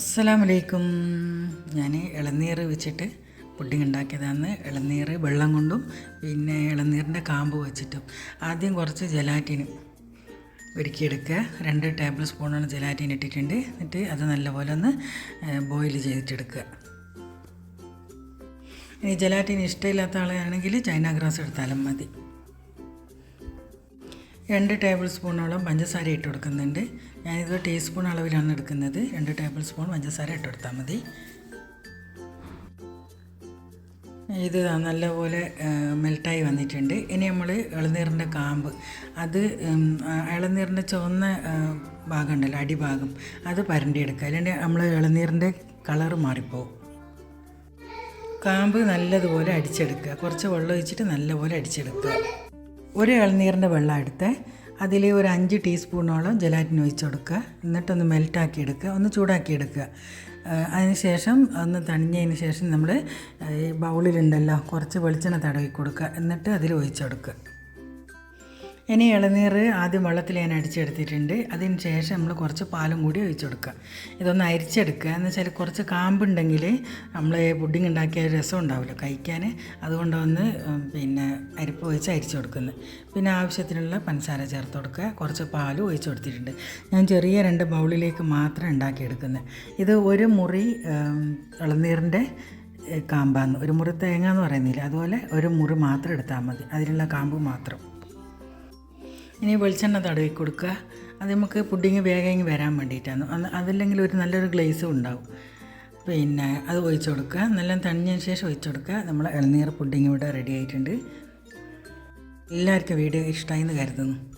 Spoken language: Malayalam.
അസ്സലാമു വലൈക്കും ഞാൻ ഇളനീർ വെച്ചിട്ട് പുഡിംഗ് ഉണ്ടാക്കിയതാണ്. ഇളനീർ വെള്ളം കൊണ്ടും പിന്നെ ഇളനീരിന്റെ കാമ്പ് വെച്ചിട്ടും. ആദ്യം കുറച്ച് ജലാറ്റിന് ഒരുക്കിയെടുക്കുക രണ്ട് ടേബിൾ സ്പൂണാണ് ജലാറ്റിൻ ഇട്ടിട്ടുണ്ട്. എന്നിട്ട് അത് നല്ലപോലെ ഒന്ന് ബോയിൽ ചെയ്തിട്ടെടുക്കുക. ഇനി ജലാറ്റിൻ ഇഷ്ടമില്ലാത്ത ആളാണെങ്കിൽ ചൈന ഗ്രാസ് എടുത്താലും മതി. രണ്ട് ടേബിൾ സ്പൂണോളം പഞ്ചസാര ഇട്ട് കൊടുക്കുന്നുണ്ട്. ഞാനിത് ടീസ്പൂൺ അളവിലാണ് എടുക്കുന്നത്. രണ്ട് ടേബിൾ സ്പൂൺ പഞ്ചസാര ഇട്ട് കൊടുത്താൽ മതി. ഇത് നല്ലപോലെ മെൽട്ടായി വന്നിട്ടുണ്ട്. ഇനി നമ്മൾ ഇളനീറിന്റെ കാമ്പ്. അത് ഇളനീറിന്റെ ചുവന്ന ഭാഗം ഉണ്ടല്ലോ അടിഭാഗം. അത് പരണ്ടിയെടുക്കുക. അല്ലെങ്കിൽ നമ്മൾ ഇളനീറിന്റെ കളറ് മാറിപ്പോവും. കാമ്പ് നല്ലതുപോലെ അടിച്ചെടുക്കുക. കുറച്ച് വെള്ളം ഒഴിച്ചിട്ട് നല്ലപോലെ അടിച്ചെടുക്കുക. ഒരു ഇളനീറിന്റെ വെള്ളം എടുത്ത്. അതിൽ ഒരു അഞ്ച് ടീസ്പൂണോളം ജലാറ്റിൻ ഒഴിച്ച് കൊടുക്കുക. എന്നിട്ടൊന്ന് മെൽറ്റാക്കി എടുക്കുക. ഒന്ന് ചൂടാക്കി എടുക്കുക. അതിന് ശേഷം ഒന്ന് തണിഞ്ഞതിന് ശേഷം നമ്മൾ ഈ ബൗളിലുണ്ടല്ലോ കുറച്ച് വെളിച്ചെണ്ണ തടവി കൊടുക്കുക. എന്നിട്ട് അതിൽ ഒഴിച്ചു കൊടുക്കുക. ഇനി ഇളനീർ ആദ്യം വെള്ളത്തിൽ ഞാൻ അടിച്ചെടുത്തിട്ടുണ്ട്. അതിന് ശേഷം നമ്മൾ കുറച്ച് പാലും കൂടി ഒഴിച്ചു കൊടുക്കുക ഇതൊന്ന് അരിച്ചെടുക്കുക. എന്ന് വെച്ചാൽ കുറച്ച് കാമ്പുണ്ടെങ്കിൽ നമ്മൾ പുഡിംഗ് ഉണ്ടാക്കിയ രസം ഉണ്ടാവില്ല കഴിക്കാൻ അതുകൊണ്ട് ഒന്ന് പിന്നെ അരിപ്പ് ഒഴിച്ച് അരിച്ചു കൊടുക്കുന്നത് പിന്നെ ആവശ്യത്തിനുള്ള പഞ്ചസാര ചേർത്ത് കൊടുക്കുക. കുറച്ച് പാലും ഒഴിച്ചു കൊടുത്തിട്ടുണ്ട് ഞാൻ ചെറിയ രണ്ട് ബൗളിലേക്ക് മാത്രം ഉണ്ടാക്കിയെടുക്കുന്നത്. ഇത് ഒരു മുറി ഇളനീറിന്റെ കാമ്പാന്ന്. ഒരു മുറി തേങ്ങ എന്ന് പറയുന്നില്ല. അതുപോലെ ഒരു മുറി മാത്രം എടുത്താൽ മതി. അതിനുള്ള കാമ്പ് മാത്രം. ഇനി വെളിച്ചെണ്ണ തടവി കൊടുക്കുക. അത് നമുക്ക് പുഡിങ് വേഗം വരാൻ വേണ്ടിയിട്ടാണ്. അതല്ലെങ്കിൽ ഒരു നല്ലൊരു ഗ്ലേസും ഉണ്ടാവും. പിന്നെ അത് ഒഴിച്ചു കൊടുക്കുക. നല്ല തണിഞ്ഞതിന് ശേഷം ഒഴിച്ചു കൊടുക്കുക. നമ്മൾ ഇളനീർ പുഡിങ് ഇവിടെ റെഡി ആയിട്ടുണ്ട്. എല്ലാവർക്കും വീഡിയോ ഇഷ്ടമായി എന്ന് കരുതുന്നു.